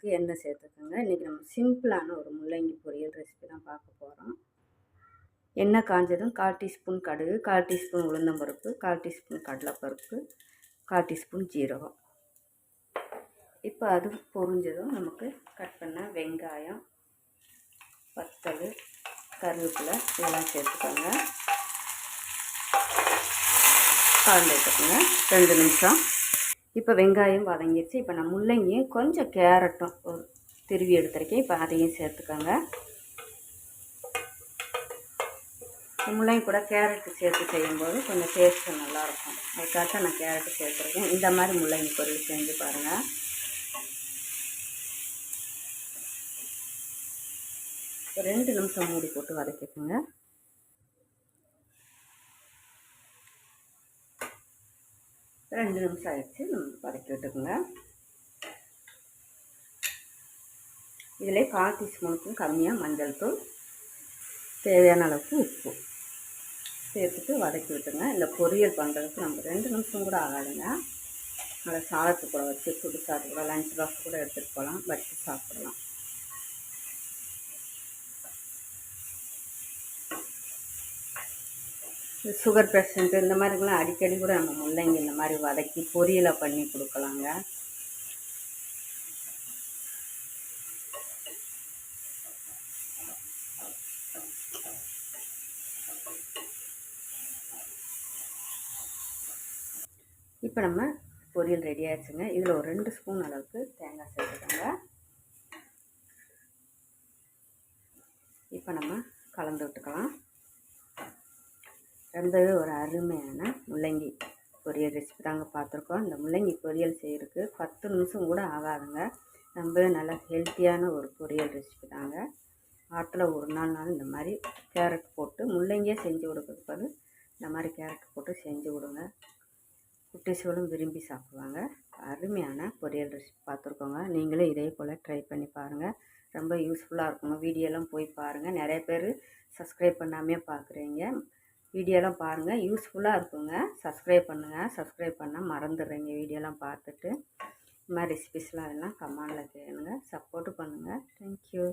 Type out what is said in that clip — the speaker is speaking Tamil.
அளவுக்கு எண்ணெய் சேர்த்துக்கோங்க. இன்றைக்கி நம்ம சிம்பிளான ஒரு முள்ளங்கி பொரியல் ரெசிபி தான் பார்க்க போகிறோம் எண்ணெய் காஞ்சதும் கால் டீஸ்பூன் கடுகு கால் டீஸ்பூன் உளுந்தம்பருப்பு கால் டீஸ்பூன் கடலைப்பருப்பு கால் டீஸ்பூன் ஜீரகம். இப்போ அது பொரிஞ்சதும் நமக்கு கட் பண்ண வெங்காயம் வத்தல் கருவேப்பிலை இதெல்லாம் சேர்த்துக்கோங்க. கலந்து வச்சுக்கோங்க ரெண்டு நிமிஷம். இப்போ வெங்காயம் வதங்கிடுச்சு இப்போ நான் முள்ளங்கியும் கொஞ்சம் கேரட்டும் ஒரு திருவி எடுத்துருக்கேன். இப்போ அதையும் சேர்த்துக்கோங்க. முள்ளங்கி கூட கேரட்டு சேர்த்து செய்யும்போது கொஞ்சம் டேஸ்ட்டு நல்லாயிருக்கும். அதுக்காக நான் கேரட்டு சேர்த்துருக்கேன். இந்த மாதிரி முள்ளங்கி பொருள் செஞ்சு பாருங்கள் ரெண்டு நிமிஷம் மூடி போட்டு வதக்கிக்கோங்க. ரெண்டு நிமிஷம் ஆகிடுச்சு நம்ம வதக்கி விட்டுக்குங்க. இதில் கால் டீஸ்பூனுக்கும் கம்மியாக மஞ்சள் தூள் தேவையான அளவுக்கு உப்பு சேர்த்துட்டு வதக்கி விட்டுங்க இந்த பொரியல் பண்ணுறதுக்கு நம்ம ரெண்டு நிமிஷம் கூட ஆகாதுங்க. நல்லா சாதத்து கூட வச்சு சுடு சாதத்து கூட லஞ்ச் பாக்ஸ் கூட எடுத்துகிட்டு போகலாம். வச்சு சாப்பிடலாம். சுகர் பேஷண்ட்டு இந்த மாதிரிலாம் அடிக்கடி கூட நம்ம முள்ளங்கி இந்த மாதிரி வதக்கி பொரியலை பண்ணி கொடுக்கலாங்க. இப்போ நம்ம பொரியல் ரெடி ஆயிடுச்சுங்க. இதில் ஒரு ரெண்டு ஸ்பூன் அளவுக்கு தேங்காய் சேர்த்துக்கோங்க. இப்போ நம்ம கலந்து விட்டுக்கலாம். ரொம்பவே ஒரு அருமையான முள்ளங்கி பொரியல் ரெசிபி தாங்க பார்த்துருக்கோம். இந்த முள்ளங்கி பொரியல் செய்கிறதுக்கு பத்து நிமிஷம் கூட ஆகாதுங்க. ரொம்பவே நல்லா ஹெல்த்தியான ஒரு பொரியல் ரெசிபி தாங்க. ஆட்டில் ஒரு நாள் நாள் இந்த மாதிரி கேரட் போட்டு முள்ளங்கியே செஞ்சு கொடுக்கறது இந்த மாதிரி கேரட் போட்டு செஞ்சு கொடுங்க. குட்டீஸ்களும் விரும்பி சாப்பிடுவாங்க. அருமையான பொரியல் ரெசிபி பார்த்துருக்கோங்க. நீங்களும் இதே போல் ட்ரை பண்ணி பாருங்கள் ரொம்ப யூஸ்ஃபுல்லாக இருக்குங்க. வீடியோலாம் போய் பாருங்கள் நிறைய பேர் சப்ஸ்கிரைப் பண்ணாமே பார்க்குறீங்க. வீடியோலாம் பாருங்கள் யூஸ்ஃபுல்லாக இருக்குங்க. சப்ஸ்கிரைப் பண்ணுங்கள் சப்ஸ்கிரைப் பண்ணால் மறந்துடுறீங்க வீடியோலாம் பார்த்துட்டு. இது மாதிரி ரெசிபிஸ்லாம் எல்லாம் கமாண்டில் கேளுங்க. சப்போர்ட்டு பண்ணுங்கள் தேங்க்யூ